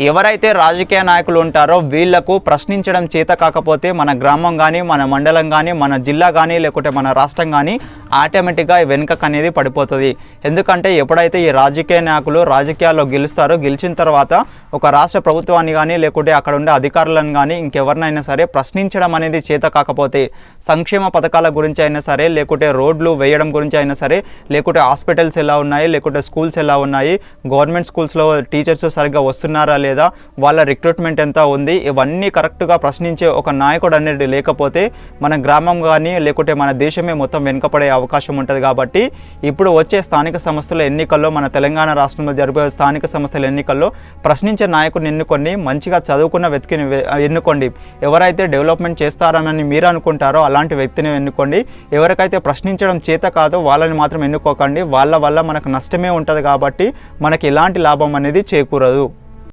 ఎవరైతే రాజకీయ నాయకులు ఉంటారో వీళ్ళకు ప్రశ్నించడం చేత కాకపోతే మన గ్రామం కానీ మన మండలం కానీ మన జిల్లా కానీ లేకుంటే మన రాష్ట్రం కానీ ఆటోమేటిక్గా వెనుకకు అనేది పడిపోతుంది. ఎందుకంటే ఎప్పుడైతే ఈ రాజకీయ నాయకులు రాజకీయాల్లో గెలుస్తారో గెలిచిన తర్వాత ఒక రాష్ట్ర ప్రభుత్వాన్ని కానీ లేకుంటే అక్కడ ఉండే అధికారులను కానీ ఇంకెవరినైనా సరే ప్రశ్నించడం అనేది చేత కాకపోతే సంక్షేమ పథకాల గురించి అయినా సరే లేకుంటే రోడ్లు వేయడం గురించి అయినా సరే లేకుంటే హాస్పిటల్స్ ఎలా ఉన్నాయి లేకుంటే స్కూల్స్ ఎలా ఉన్నాయి గవర్నమెంట్ స్కూల్స్లో టీచర్స్ సరిగ్గా వస్తున్నారా లేదా వాళ్ళ రిక్రూట్మెంట్ ఎంత ఉంది ఇవన్నీ కరెక్ట్గా ప్రశ్నించే ఒక నాయకుడు అనేది లేకపోతే మన గ్రామం కానీ లేకుంటే మన దేశమే మొత్తం వెనుకపడే అవకాశం ఉంటుంది కాబట్టి ఇప్పుడు వచ్చే స్థానిక సంస్థల ఎన్నికల్లో మన తెలంగాణ రాష్ట్రంలో జరిపే స్థానిక సంస్థల ఎన్నికల్లో ప్రశ్నించే నాయకుడిని ఎన్నుకొని మంచిగా చదువుకున్న వ్యక్తిని ఎన్నుకోండి. ఎవరైతే డెవలప్మెంట్ చేస్తారనని మీరు అనుకుంటారో అలాంటి వ్యక్తిని ఎన్నుకోండి. ఎవరికైతే ప్రశ్నించడం చేత కాదో వాళ్ళని మాత్రం ఎన్నుకోకండి. వాళ్ళ వల్ల మనకు నష్టమే ఉంటుంది కాబట్టి మనకి ఎలాంటి లాభం అనేది చేకూరదు.